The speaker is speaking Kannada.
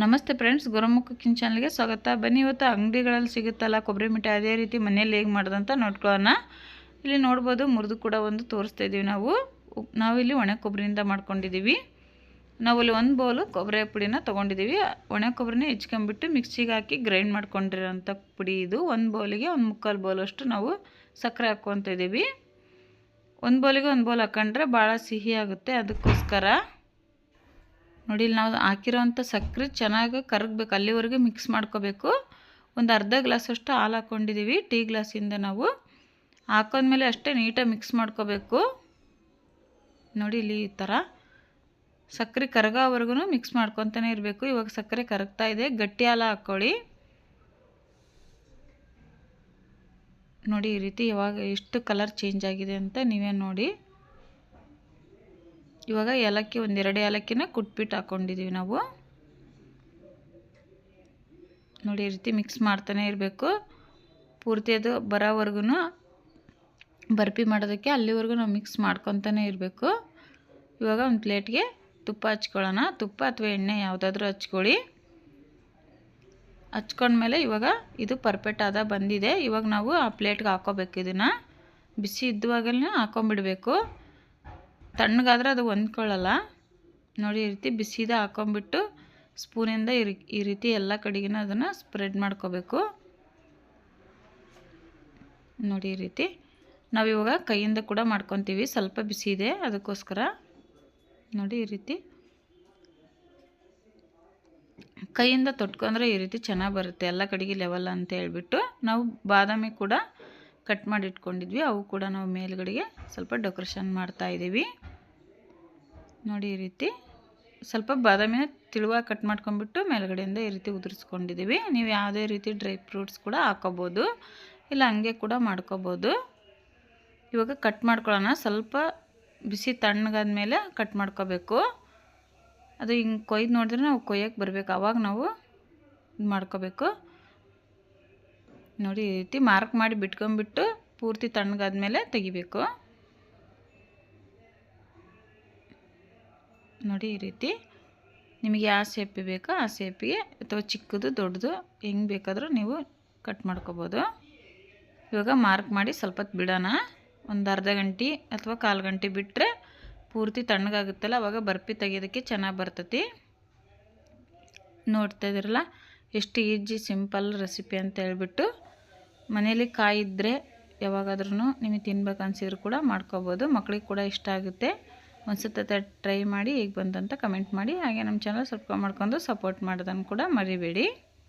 ನಮಸ್ತೆ ಫ್ರೆಂಡ್ಸ್, ಗುರುಮುಖ ಕಿನ್ ಚಾನಲ್ಗೆ ಸ್ವಾಗತ. ಬನ್ನಿ ಇವತ್ತು ಅಂಗಡಿಗಳಲ್ಲಿ ಸಿಗುತ್ತಲ್ಲ ಕೊಬ್ಬರಿ ಮಿಠಾಯಿ, ಅದೇ ರೀತಿ ಮನೆಯಲ್ಲಿ ಹೇಗೆ ಮಾಡೋದಂತ ನೋಡ್ಕೊಳ್ಳೋಣ. ಇಲ್ಲಿ ನೋಡ್ಬೋದು ಮುರಿದು ಕೂಡ ಒಂದು ತೋರಿಸ್ತಾ ಇದ್ದೀವಿ ನಾವು. ನಾವಿಲ್ಲಿ ಒಣ ಕೊಬ್ಬರಿಯಿಂದ ಮಾಡ್ಕೊಂಡಿದ್ದೀವಿ ಇಲ್ಲಿ ಒಂದು ಬೌಲು ಕೊಬ್ಬರಿ ಪುಡಿನ ತೊಗೊಂಡಿದ್ದೀವಿ ಒಣ ಕೊಬ್ಬರಿನ ಹೆಚ್ಕೊಂಬಿಟ್ಟು ಮಿಕ್ಸಿಗೆ ಹಾಕಿ ಗ್ರೈಂಡ್ ಮಾಡ್ಕೊಂಡಿರೋಂಥ ಪುಡಿ ಇದು. ಒಂದು ಬೌಲಿಗೆ ಒಂದು ಮುಕ್ಕಾಲು ಬೌಲಷ್ಟು ನಾವು ಸಕ್ಕರೆ ಹಾಕ್ಕೊತ ಇದ್ದೀವಿ ಒಂದು ಬೌಲಿಗೆ ಒಂದು ಬೌಲ್ ಹಾಕೊಂಡ್ರೆ ಭಾಳ ಸಿಹಿ ಆಗುತ್ತೆ ಅದಕ್ಕೋಸ್ಕರ. ನೋಡಿ ಇಲ್ಲಿ ನಾವು ಹಾಕಿರೋವಂಥ ಸಕ್ಕರೆ ಚೆನ್ನಾಗಿ ಕರಗಬೇಕು. ಅಲ್ಲಿವರೆಗೆ ಮಿಕ್ಸ್ ಮಾಡ್ಕೋಬೇಕು. ಒಂದು ಅರ್ಧ ಗ್ಲಾಸಷ್ಟು ಹಾಲು ಹಾಕ್ಕೊಂಡಿದ್ದೀವಿ ಟೀ ಗ್ಲಾಸಿಂದ ನಾವು ಹಾಕೊಂಡ್ಮೇಲೆ ಅಷ್ಟೇ ನೀಟಾಗಿ ಮಿಕ್ಸ್ ಮಾಡ್ಕೋಬೇಕು. ನೋಡಿ ಇಲ್ಲಿ ಈ ಥರ ಸಕ್ಕರೆ ಕರಗೋವರೆಗೂ ಮಿಕ್ಸ್ ಮಾಡ್ಕೊತಾನೆ ಇರಬೇಕು. ಇವಾಗ ಸಕ್ಕರೆ ಕರಗ್ತಾ ಇದೆ. ಗಟ್ಟಿ ಹಾಲು ಹಾಕ್ಕೊಳ್ಳಿ ನೋಡಿ ಈ ರೀತಿ ಇವಾಗ ಎಷ್ಟು ಕಲರ್ ಚೇಂಜ್ ಆಗಿದೆ ಅಂತ ನೀವೇ ನೋಡಿ. ಇವಾಗ ಏಲಕ್ಕಿ ಒಂದೆರಡು ಏಲಕ್ಕಿನ ಕುಟ್ಬಿಟ್ಟು ಹಾಕ್ಕೊಂಡಿದ್ದೀವಿ ನಾವು. ನೋಡಿ, ಈ ರೀತಿ ಮಿಕ್ಸ್ ಮಾಡ್ತಾನೆ ಇರಬೇಕು. ಪೂರ್ತಿ ಅದು ಬರೋವರೆಗೂ ಬರ್ಫಿ ಮಾಡೋದಕ್ಕೆ ಅಲ್ಲಿವರೆಗೂ ನಾವು ಮಿಕ್ಸ್ ಮಾಡ್ಕೊತಾನೆ ಇರಬೇಕು. ಇವಾಗ ಒಂದು ಪ್ಲೇಟ್ಗೆ ತುಪ್ಪ ಹಚ್ಕೊಳ್ಳೋಣ. ತುಪ್ಪ ಅಥವಾ ಎಣ್ಣೆ ಯಾವುದಾದ್ರೂ ಹಚ್ಕೊಳ್ಳಿ. ಹಚ್ಕೊಂಡ್ಮೇಲೆ ಇವಾಗ ಇದು ಪರ್ಫೆಕ್ಟ್ ಆದ ಬಂದಿದೆ. ಇವಾಗ ನಾವು ಆ ಪ್ಲೇಟ್ಗೆ ಹಾಕೋಬೇಕು ಇದನ್ನು. ಬಿಸಿ ಇದ್ದುವಾಗಲೇ ಹಾಕೊಂಬಿಡಬೇಕು ತಣ್ಣಗಾದ್ರೆ ಅದು ಹೊಂದ್ಕೊಳ್ಳಲ್ಲ. ನೋಡಿ ಈ ರೀತಿ ಬಿಸಿದ ಹಾಕೊಂಬಿಟ್ಟು ಸ್ಪೂನಿಂದ ಈ ರೀ- ಈ ರೀತಿ ಎಲ್ಲ ಕಡೆಗಿನ ಅದನ್ನು ಸ್ಪ್ರೆಡ್ ಮಾಡ್ಕೋಬೇಕು. ನೋಡಿ ಈ ರೀತಿ. ನಾವು ಇವಾಗ ಕೈಯಿಂದ ಕೂಡ ಮಾಡ್ಕೊತೀವಿ. ಸ್ವಲ್ಪ ಬಿಸಿ ಇದೆ, ಅದಕ್ಕೋಸ್ಕರ. ನೋಡಿ ಈ ರೀತಿ. ಕೈಯಿಂದ ತೊಟ್ಕೊಂಡ್ರೆ ಈ ರೀತಿ ಚೆನ್ನಾಗಿ ಬರುತ್ತೆ, ಎಲ್ಲ ಕಡೆಗೆ ಲೆವೆಲ್ ಅಂತ ಹೇಳ್ಬಿಟ್ಟು. ನಾವು ಬಾದಾಮಿ ಕೂಡ ಕಟ್ ಮಾಡಿ ಇಟ್ಕೊಂಡಿದ್ವಿ ಅವು ಕೂಡ ನಾವು ಮೇಲುಗಡೆಗೆ ಸ್ವಲ್ಪ ಡೆಕೋರೇಷನ್ ಮಾಡ್ತಾ ಇದ್ದೀವಿ ನೋಡಿ ಈ ರೀತಿ ಸ್ವಲ್ಪ ಬಾದಾಮಿನ ತಿಳುವಾಗಿ ಕಟ್ ಮಾಡ್ಕೊಂಡ್ಬಿಟ್ಟು ಮೇಲ್ಗಡೆಯಿಂದ ಈ ರೀತಿ ಉದುರಿಸ್ಕೊಂಡಿದ್ದೀವಿ. ನೀವು ಯಾವುದೇ ರೀತಿ ಡ್ರೈ ಫ್ರೂಟ್ಸ್ ಕೂಡ ಹಾಕೋಬೋದು, ಇಲ್ಲ ಹಂಗೆ ಕೂಡ ಮಾಡ್ಕೋಬೋದು. ಇವಾಗ ಕಟ್ ಮಾಡ್ಕೊಳ್ಳೋಣ. ಸ್ವಲ್ಪ ಬಿಸಿ ತಣ್ಣಗಾದ್ಮೇಲೆ ಕಟ್ ಮಾಡ್ಕೋಬೇಕು. ಅದು ಹಿಂಗೆ ಕೊಯ್ದು ನೋಡಿದ್ರೆ ನಾವು ಕೊಯ್ಯಕ್ಕೆ ಬರಬೇಕು. ಆವಾಗ ನಾವು ಇದು ಮಾಡ್ಕೋಬೇಕು. ನೋಡಿ ಈ ರೀತಿ ಮಾರ್ಕ್ ಮಾಡಿ ಬಿಟ್ಕೊಂಬಿಟ್ಟು ಪೂರ್ತಿ ತಣ್ಣಗಾದ್ಮೇಲೆ ತೆಗಿಬೇಕು. ನೋಡಿ ಈ ರೀತಿ. ನಿಮಗೆ ಯಾವ ಸೇಪಿ ಬೇಕೋ ಆ ಸೇಪಿಗೆ ಅಥವಾ ಚಿಕ್ಕದು, ದೊಡ್ಡದು ಹೆಂಗೆ ಬೇಕಾದರೂ ನೀವು ಕಟ್ ಮಾಡ್ಕೋಬೋದು. ಇವಾಗ ಮಾರ್ಕ್ ಮಾಡಿ ಸ್ವಲ್ಪ ಬಿಡೋಣ. ಒಂದು ಅರ್ಧ ಗಂಟೆ ಅಥವಾ ಕಾಲು ಗಂಟೆ ಬಿಟ್ಟರೆ ಪೂರ್ತಿ ತಣ್ಣಗಾಗುತ್ತಲ್ಲ, ಅವಾಗ ಬರ್ಫಿ ತೆಗಿಯೋದಕ್ಕೆ ಚೆನ್ನಾಗಿ ಬರ್ತೈತಿ. ನೋಡ್ತಾ ಇದ್ದೀರಲ್ಲ, ಎಷ್ಟು ಈಜಿ ಸಿಂಪಲ್ ರೆಸಿಪಿ ಅಂತ ಹೇಳ್ಬಿಟ್ಟು ಮನೇಲಿ ಕಾಯಿ ಇದ್ದರೆ ಯಾವಾಗಾದ್ರೂ ನಿಮಗೆ ತಿನ್ಬೇಕು ಅನ್ಸಿದ್ರು ಕೂಡ ಮಾಡ್ಕೋಬೋದು. ಮಕ್ಳಿಗೆ ಕೂಡ ಇಷ್ಟ ಆಗುತ್ತೆ. ಒಂದು ಟ್ರೈ ಮಾಡಿ, ಈಗ ಬಂತಂತ ಕಮೆಂಟ್ ಮಾಡಿ, ಹಾಗೆ ನಮ್ಮ ಚಾನಲ್ ಸಬ್ಸ್ಕ್ರೈಬ್ ಮಾಡ್ಕೊಂಡು ಸಪೋರ್ಟ್ ಮಾಡೋದನ್ನು ಕೂಡ ಮರಿಬೇಡಿ.